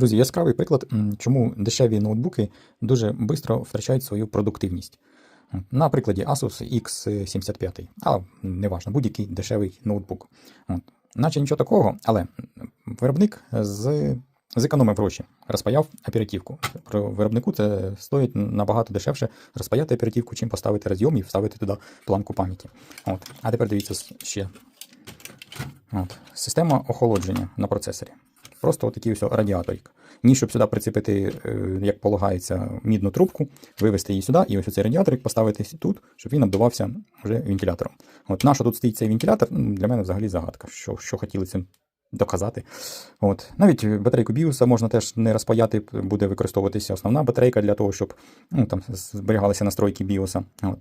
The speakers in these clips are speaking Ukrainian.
Друзі, яскравий приклад, чому дешеві ноутбуки дуже швидко втрачають свою продуктивність. На прикладі Asus X75, а неважно, будь-який дешевий ноутбук. От. Наче нічого такого, але виробник з, зекономив гроші, розпаяв оперативку. Виробнику це стоїть набагато дешевше розпаяти оперативку, чим поставити розйом і вставити туди планку пам'яті. От. А тепер дивіться ще. От. Система охолодження на процесорі. Просто отакий ось радіаторик. Ні, щоб сюди прицепити, е, як полагається, мідну трубку, вивести її сюди, і ось цей радіаторик поставити тут, щоб він обдувався вже вентилятором. От на що тут стоїть цей вентилятор, для мене взагалі загадка, що, що хотіли цим доказати. От. Навіть батарейку біоса можна теж не розпаяти, буде використовуватися основна батарейка для того, щоб ну, там, зберігалися настройки біоса. От.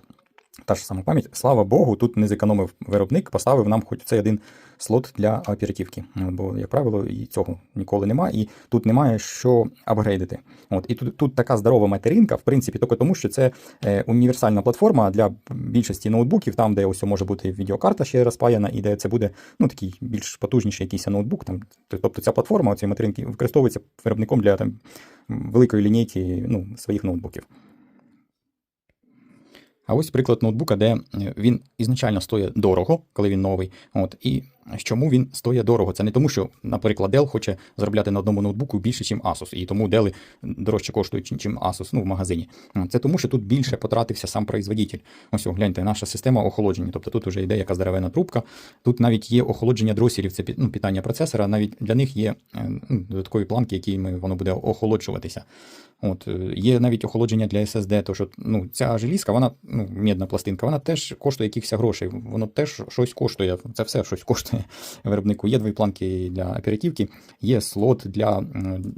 Та ж сама пам'ять. Слава Богу, тут не зекономив виробник, поставив нам хоч цей один слот для оперативки. Бо, як правило, і цього ніколи немає, і тут немає що апгрейдити. От, і тут, тут така здорова материнка, в принципі, тільки тому, що це е, універсальна платформа для більшості ноутбуків, там, де ось може бути відеокарта ще розпаяна, і де це буде ну, такий більш потужніший якийсь ноутбук. Там, тобто ця платформа цієї материнки використовується виробником для там, великої лінійки ну, своїх ноутбуків. А ось приклад ноутбука, де е, він ізначально стоїть дорого, коли він новий. От, і чому він стоїть дорого? Це не тому, що, наприклад, Dell хоче заробляти на одному ноутбуку більше, ніж Asus, і тому Dell дорожче коштують, ніж Asus ну, в магазині. Це тому, що тут більше потратився сам производитель. Ось, о, гляньте, наша система охолодження. Тобто тут вже йде яка здоровена трубка. Тут навіть є охолодження дросілів, це ну, питання процесора. Навіть для них є е, ну, додаткові планки, якими воно буде охолоджуватися. От, е, є навіть охолодження для SSD, то що ну, ця желізка, вона ну, медна пластинка, вона теж коштує якихось грошей, воно теж щось коштує. Це все щось коштує виробнику. Є дві планки для оперативки, є слот для м,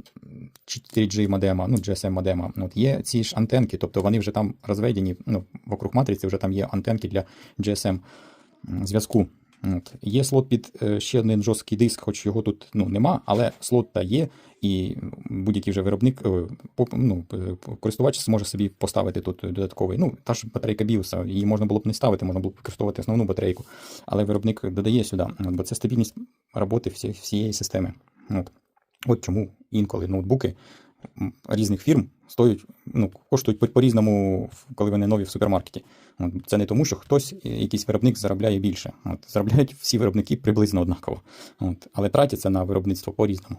4G модема, ну, GSM модема. От, є ці ж антенки, тобто вони вже там розведені, ну, вокруг матриці вже там є антенки для GSM зв'язку. От. Є слот під е, ще один жорсткий диск, хоч його тут ну, нема, але слот та є, і будь-який вже виробник, е, ну, користувач зможе собі поставити тут додатковий. Ну, та ж батарейка біоса, її можна було б не ставити, можна було б використовувати основну батарейку, але виробник додає сюди, бо це стабільність роботи всієї системи. От. От чому інколи ноутбуки різних фірм стоять, ну, коштують по- по-різному, коли вони нові в супермаркеті. Це не тому, що хтось, е, якийсь виробник заробляє більше. От, заробляють всі виробники приблизно однаково. От, але тратяться на виробництво по-різному.